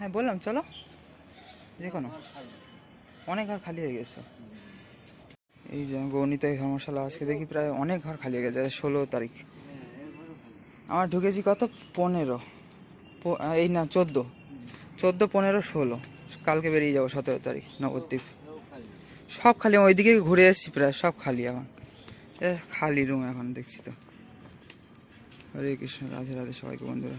হ্যাঁ বললাম, চলো। যে কোনো অনেক ঘর খালি হয়ে গেছে। এই যে গণিত ধর্মশালা, আজকে দেখি প্রায় অনেক ঘর খালি হয়ে গেছে, ষোলো তারিখ। আমার ঢুকেছি কত? পনেরো। এই না, চোদ্দ। চোদ্দ, পনেরো, ষোলো। কালকে বেরিয়ে যাব, সতেরো তারিখ নবদ্বীপ সব খালি ওইদিকে ঘুরে এসেছি প্রায়, সব খালি এখন। খালি রুম এখন, দেখছি তো। হরে কৃষ্ণ, রাধে রাধে সবাইকে বন্ধুরা।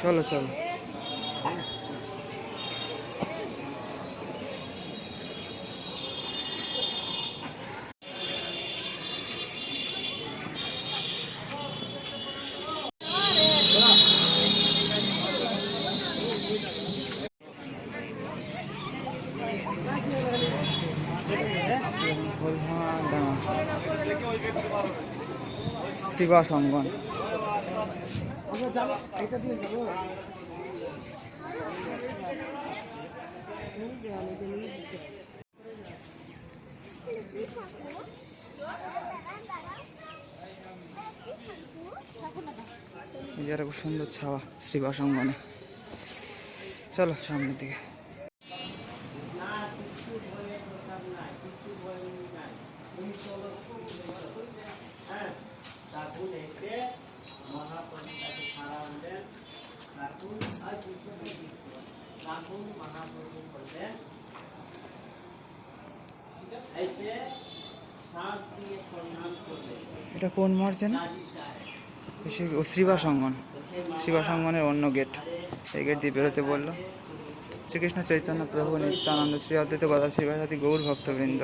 চলো চলো। শিবা খুব সুন্দর ছাওয়া শ্রীবাসঙ্গনে। চলো সামনের দিকে। এটা কোন মঠ যেন সে- ও শ্রীবাস অঙ্গন শ্রীবাস অঙ্গনের অন্য গেট। এই গেট দিয়ে বেরোতে বলল, শ্রীকৃষ্ণ চৈতন্য প্রভু নিত্যানন্দ শ্রী অদ্বৈত গদা শিবাসাদি গৌর ভক্তবৃন্দ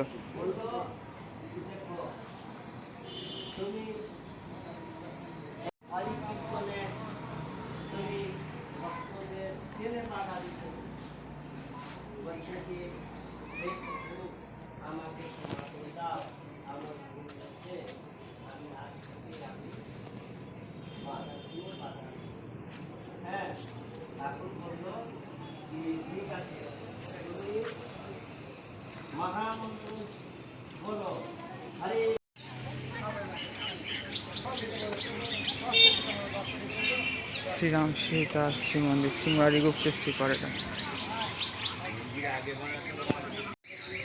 শ্রীরাম সীতা শ্রী মন্দির সিংহারি গুপ্তের শ্রী করেটা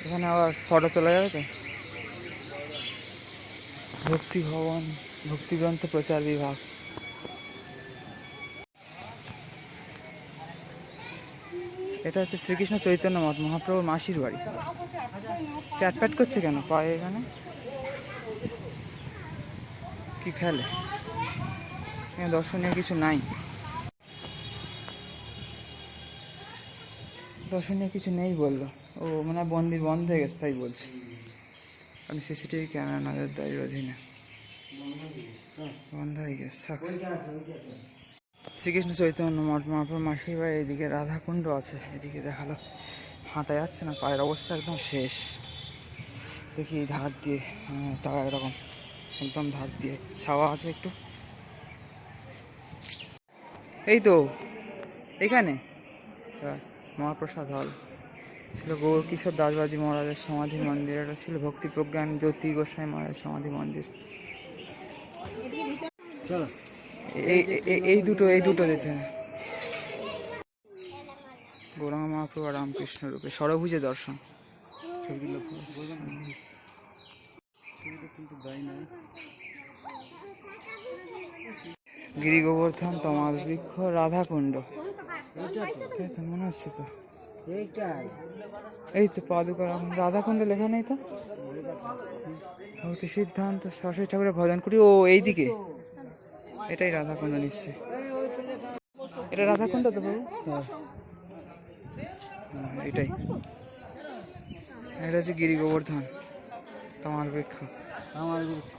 এখানে আবার ফটো তোলা যাবে তো? ভক্তি ভবন, ভক্তি গ্রন্থ প্রচার বিভাগ। এটা হচ্ছে শ্রীকৃষ্ণ চৈতন্য মঠ, মহাপ্রভুর মাসির বাড়ি। চ্যাটপ্যাট করছে কেন পায়ে এখানে? কি খেলে? দর্শনীয় কিছু নাই। দর্শনীয় কিছু নেই বলল। ও মানে মন্দির বন্ধ হয়ে গেছে তাই বলছি। আমি সিসিটিভি ক্যামেরা নজরদারির অধীনে বন্ধ হয়ে গেছে শ্রীকৃষ্ণ চৈতন্য মঠ মহাপ্রভু মাসির বাড়ি এদিকে রাধাকুণ্ড আছে এদিকে দেখাল। হাঁটা যাচ্ছে না পায়ের অবস্থা একদম শেষ। দেখি ধার দিয়ে হ্যাঁ, তাও এরকম একদম ধার দিয়ে ছাওয়া আছে একটু। এই তো এখানে? হ্যাঁ, মহাপ্রসাদ হল। ছিল গৌর কিশোর দাসবাজি মহারাজের সমাধি মন্দির। এটা ছিল ভক্তি প্রজ্ঞান জ্যোতি গোস্বামী মহারাজের সমাধি মন্দির। এই দুটো এই দুটো দিতে গৌরাঙ্গ মহাপ্রভু আর রামকৃষ্ণ রূপে সরভুজে দর্শন। গিরি গোবর্ধন তমাল বৃক্ষ, রাধাকুণ্ড। মনে হচ্ছে তো। এই তো পাদুকা রাম- রাধাকুণ্ড লেখা নেই তো? ভক্তি সিদ্ধান্ত সরস্বতী ঠাকুরের ভজন করি। ও এইদিকে। এটাই রাধাকুণ্ড নিশ্চয় এটা রাধাকুণ্ড তো বাবু? হ্যাঁ, এটাই। এটা হচ্ছে গিরি গোবর্ধন তোমার বৃক্ষ। আমার বৃক্ষ।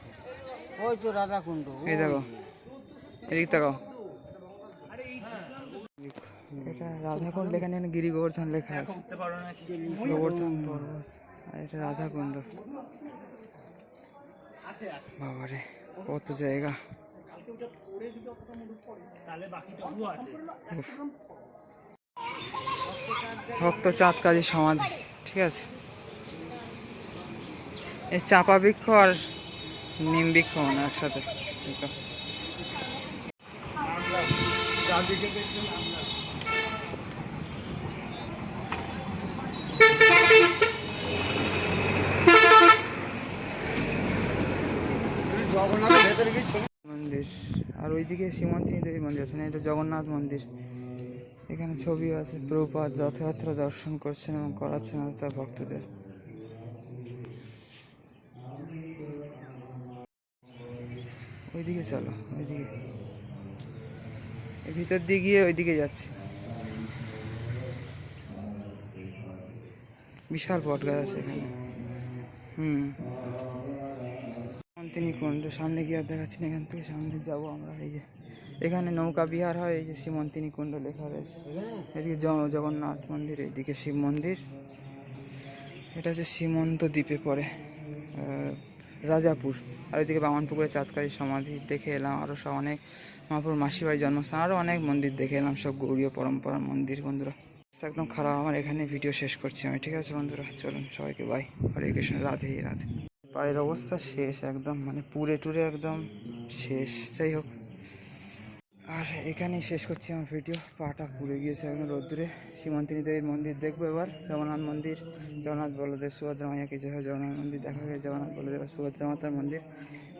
ওই তো রাধাকুণ্ড এই দেখো এদিক তাকাও। এটা রাধাকুণ্ড লেখা নেই গিরি গোবর্ধন লেখা আছে। গোবর্ধন পর্বত আর এটা রাধাকুণ্ড। বাবারে কত জায়গা। ভক্ত চাঁদ কাজী সমাধি ঠিক আছে? এই চাপা বৃক্ষ আর নিম বৃক্ষ মানে একসাথে। ঠিক আছে। জগন্নাথের ভেতরে গিয়ে ছবি মন্দির। আর ওইদিকে সীমন্তিনী দেবী মন্দির আছে না, এটা জগন্নাথ মন্দির। এখানে ছবি আছে প্রভুপাত রথযাত্রা দর্শন করছেন এবং করাচ্ছেন তার ভক্তদের। ওইদিকে চলো, ওইদিকে। ভিতর দিয়ে গিয়ে ওইদিকে যাচ্ছে। বিশাল বট গাছ আছে এখানে। হুম। তিনি কুণ্ড সামনে গিয়ে দেখাচ্ছি না এখান থেকে সামনে যাব আমরা। এই যে, এখানে নৌকা বিহার হয়, এই যে সীমন্তিনী কুণ্ড লেখা রয়েছে। এদিকে জগন্নাথ মন্দির এইদিকে শিব মন্দির। এটা হচ্ছে সীমন্ত দ্বীপে পড়ে রাজাপুর। আর ওইদিকে বামনপুকুরে চাঁদকারী সমাধি দেখে এলাম আরও সব অনেক মহাপুর মাসিবাড়ি জন্মস্থান আরও অনেক মন্দির দেখে এলাম, সব গৌরীয় পরম্পরার মন্দির বন্ধুরা। একদম খারাপ, আমার এখানে ভিডিও শেষ করছি আমি, ঠিক আছে বন্ধুরা? চলুন, সবাইকে বাই হরে কৃষ্ণ, রাধে রাধে। পায়ের অবস্থা শেষ একদম মানে পুরে টুরে একদম শেষ। যাই হোক, আর এখানেই শেষ করছি আমার ভিডিও পাটা পুড়ে গিয়েছে একদম রোদ্দুরে সীমন্তিনী দেবীর মন্দির দেখব এবার। জগন্নাথ মন্দির, জগন্নাথ বলদেব, সুভদ্রা মাইয়াকে যে হয় জগন্নাথ মন্দির দেখা গেছে, জগন্নাথ বলদেব সুভদ্রা মাতার মন্দির।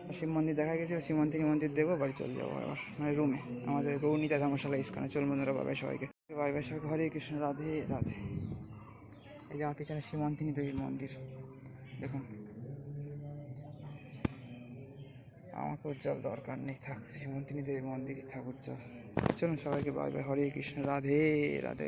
আর শিব মন্দির দেখা গেছে সীমন্তিনী মন্দির দেখব, বাড়ি চলে যাব এবার মানে রুমে আমাদের গৌরনীতা ধর্মশালা ইস্কানে। চল বন্ধুরা বাবাই সবাইকে। বাই বাই সবাইকে হরে কৃষ্ণ, রাধে রাধে। এই যে আমার পিছনে সীমন্তিনী দেবীর মন্দির। দেখুন। আমাকে উজ্জ্বল দরকার নেই, থাক শ্রীমন্তিনী দেবী মন্দিরই থাক উজ্জ্বল। চলুন সবাইকে বাই বাই, হরে কৃষ্ণ, রাধে রাধে।